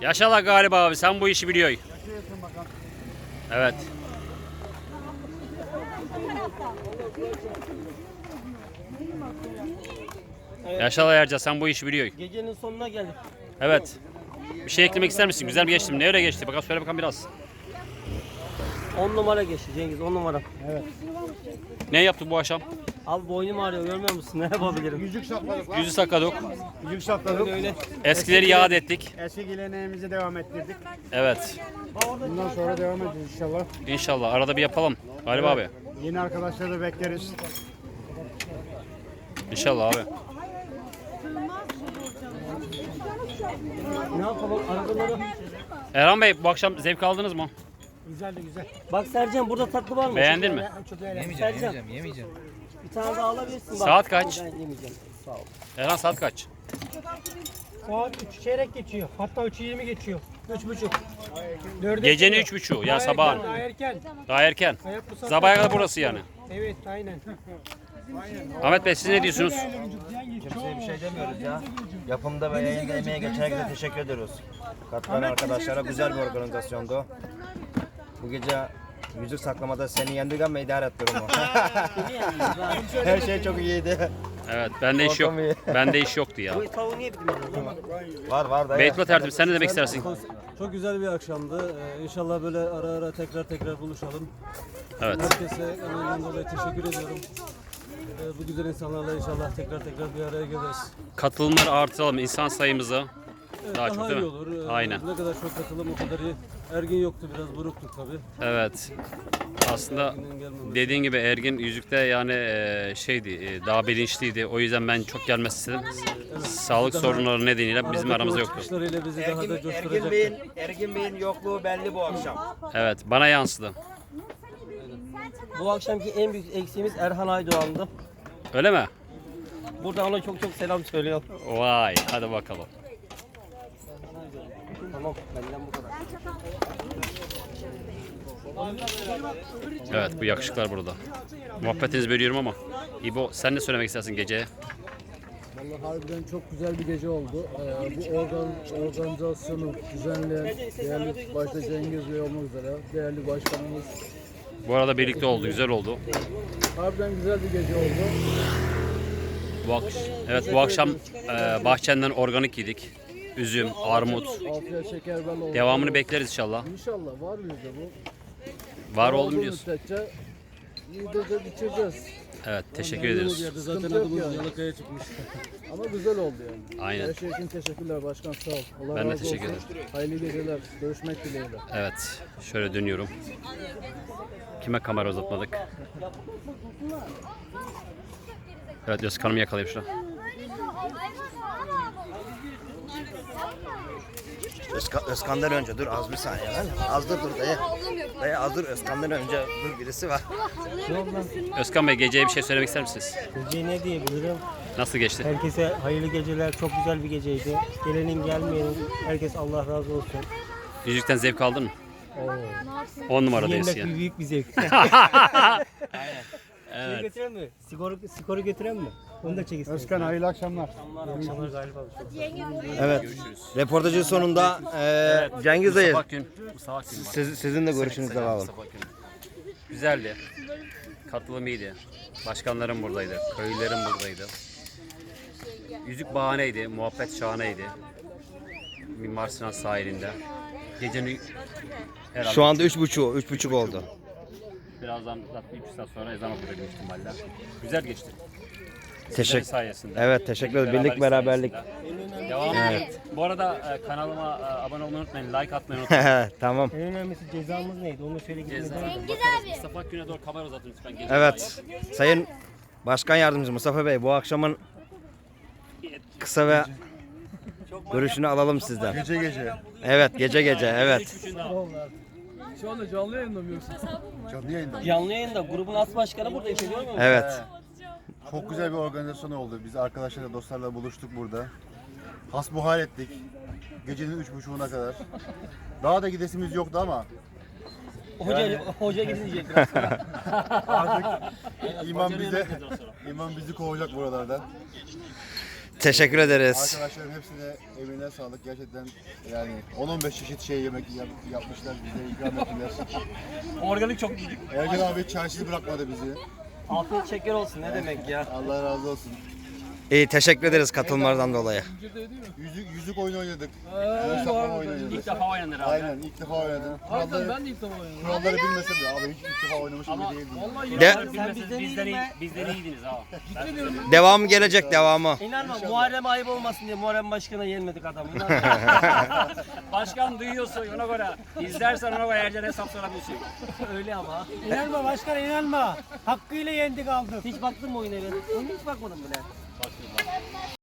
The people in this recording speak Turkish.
Yaşa galiba abi sen bu işi biliyorsun. Evet. Yaşa Erca sen bu işi biliyorsun. Gecenin sonuna geldik. Evet. Bir şey eklemek ister misin? Güzel bir geçti mi? Ne öyle geçti? Bakalım söyle bakalım biraz. 10 numara geçti Cengiz 10 numara. Ne yaptık bu akşam? Abi boynum ağrıyor görmüyor musun? Ne yapabilirim? Yüzük sakladık. Yüzü sakladık. Yüzük sakladık. Öyle. Eskileri yad ettik. Eski geleneğimizi devam ettirdik. Evet. Bundan sonra devam edeceğiz inşallah. İnşallah. Arada bir yapalım. Galiba abi. Yeni arkadaşları da bekleriz. İnşallah abi. Ne yapalım arabaları? Erhan Bey bu akşam zevk aldınız mı? Güzeldi güzel. Bak Sercan burada tatlı var mı? Beğendin mi? Sercan. Bir tane daha alabilirsin bak. Saat kaç? Ben yemeyeceğim. Sağ ol. Erhan saat kaç? Saat 3 çeyrek geçiyor. Hatta 3'ü 20 geçiyor. 3.30. Dörde Gecenin geçiyor. üç buçuğu. Daha Ya erken, sabahın. Daha erken. Daha erken. Hayat bu saatte- Sabaha kadar burası yani. Evet aynen. Ahmet Bey siz ne diyorsunuz? Kimseye bir şey demiyoruz ya. Yapımda ve yayında emeğe geçen herkese teşekkür ediyoruz. Katılan arkadaşlara güzel bir organizasyondu. Bu gece yüzük saklamada seni yendik ama idare et durumu. Her şey çok iyiydi. Evet bende iş yok. Ortam iyi. Bende iş yoktu ya. Bu tavuğu niye? Var var da. Beytullah tertip sen ne demek istersin? Çok güzel bir akşamdı. Ee, İnşallah böyle ara ara tekrar tekrar buluşalım. Evet. Herkese emeğinden dolayı teşekkür ediyorum. Ee, Bu güzel insanlarla inşallah tekrar tekrar bir araya geliriz. Katılımları artıralım insan sayımızı. Evet, Daha daha, çok değil iyi mi? olur. Ee, Aynen. Ne kadar çok katılım o kadar iyi. Ergin yoktu biraz buruktuk tabii. Evet. Aslında dediğin gibi Ergin yüzükte yani e, şeydi e, daha bilinçliydi. O yüzden ben çok gelmesi istedim. Sağlık Daha sorunları nedeniyle bizim aramızda yoktu. bizi daha da Ergin, Ergin. Bey'in Ergin Bey'in yokluğu belli bu akşam. Evet bana yansıdı. Bu akşamki en büyük eksiğimiz Erhan Aydoğan'dı. Öyle mi? Burada ona çok çok selam söylüyorum. Vay hadi bakalım. Tamam benden bu kadar. Evet bu yakışıklar burada. Muhabbetinizi bölüyorum ama. İbo sen ne söylemek istersin geceye? Vallahi harbiden çok güzel bir gece oldu. Ee, bu organ, organizasyonu düzenleyen değerli başta Cengiz Bey olmak üzere değerli başkanımız Bu arada birlikte oldu, güzel oldu. harbiden güzel bir gece oldu. Bu akş- evet bu akşam e, bahçenden organik yedik. Üzüm, armut. Afiyet şeker bal oldu. Devamını bekleriz inşallah. İnşallah var bizde bu. Var oğlum diyorsun. müddetçe yiyeceğiz, içeceğiz. Evet teşekkür yerde zaten Sıkıntı yok adımız yani. Yalıkaya çıkmış. Ama güzel oldu yani. Aynen. Her şey için teşekkürler başkan sağ ol. Allah Ben de razı teşekkür olsun. Hayırlı geceler. Görüşmek dileğiyle. Evet şöyle dönüyorum. Kime kamera uzatmadık? Evet Özkan'ımı yakalayayım şuna. Özkan, Özkan'dan önce dur az bir saniye lan. Az dur dur dayı. Dayı az dur Özkan'dan önce dur birisi var. Özkan Bey geceye bir şey söylemek ister misiniz? Gece ne diyebilirim? Nasıl geçti? Herkese hayırlı geceler. Çok güzel bir geceydi. Gelenin gelmeyenin herkes Allah razı olsun. Yüzükten zevk aldın mı? 10 numaradayız Yemek ya. bir büyük bir zevk. Şey Evet. götüren mi? Skoru, skoru götüren mi? Onu da çek istersen. Özkan hayırlı akşamlar. Akşamlar galiba. Evet. Reportajın sonunda eee Cengiz dayı Mustafa Akgün. Mustafa Akgün var. siz, sizin de görüşünüzü alalım. Güzeldi. Katılım iyiydi. Başkanlarım buradaydı. Köylülerim buradaydı. Yüzük bahaneydi. Muhabbet şahaneydi. Mimar Sinan sahilinde. Gecenin herhalde Şu anda üç buçuk, üç buçuk oldu. Birazdan zaten 3 saat sonra ezan okunacak büyük ihtimalle. Güzel geçti. Teşekkür. sayesinde. Evet teşekkür ederiz. Birlik beraberlik. Devam evet. Bu arada e, kanalıma e, abone olmayı unutmayın. Like atmayı unutmayın. tamam. En önemlisi cezamız neydi? Onu söyle gitmeden. Bakarız. Mustafa Akgün'e doğru kamera uzatın lütfen. Gece Evet. Sayın Başkan Yardımcımız Mustafa Bey bu akşamın kısa ve görüşünü alalım sizden. Gece gece. Evet gece gece evet. Şu anda canlı yayında mı yoksa? Canlı yayında. Canlı yayında grubun as başkanı burada işte görmüyor musun? Evet. Çok güzel bir organizasyon oldu. Biz arkadaşlarla, dostlarla buluştuk burada. Hasbuhal ettik. Gecenin üç buçuğuna kadar. Daha da gidesimiz yoktu ama Hoca, hoca gidecek artık iman bize iman bizi kovacak buralardan. Teşekkür ederiz. Arkadaşların hepsine emeğine sağlık. Gerçekten yani 10-15 çeşit şey yemek yap- yapmışlar bize ikram ettiler. Organik çok yedik. Ergen abi çaresiz bırakmadı bizi. Afiyet şeker olsun ne demek ya. Allah razı olsun. İyi teşekkür ederiz katılımlardan dolayı. Yüzük, yüzük oyunu oynadık. Ee, Yüzük saklama oyunu oynadık. İlk defa oynanır abi. Aynen ilk defa oynadım. Kuralları, ben de ilk defa oynadım. kuralları bilmesem de abi hiç ilk defa oynamış gibi değildim. Vallahi De- bilmeseniz bizden, iyi, bizden iyiydiniz ha. Devamı gelecek devamı. İnanma Muharrem ayıp olmasın diye Muharrem Başkan'a yenmedik adamı. İnanma. Başkan duyuyorsun ona göre. İzlersen ona göre Ercan hesap sorabilirsin. Öyle ama. İnanma başkan inanma. Hakkıyla yendik aldık. Hiç baktın mı oyuna ben? Oyuna hiç bakmadım bile.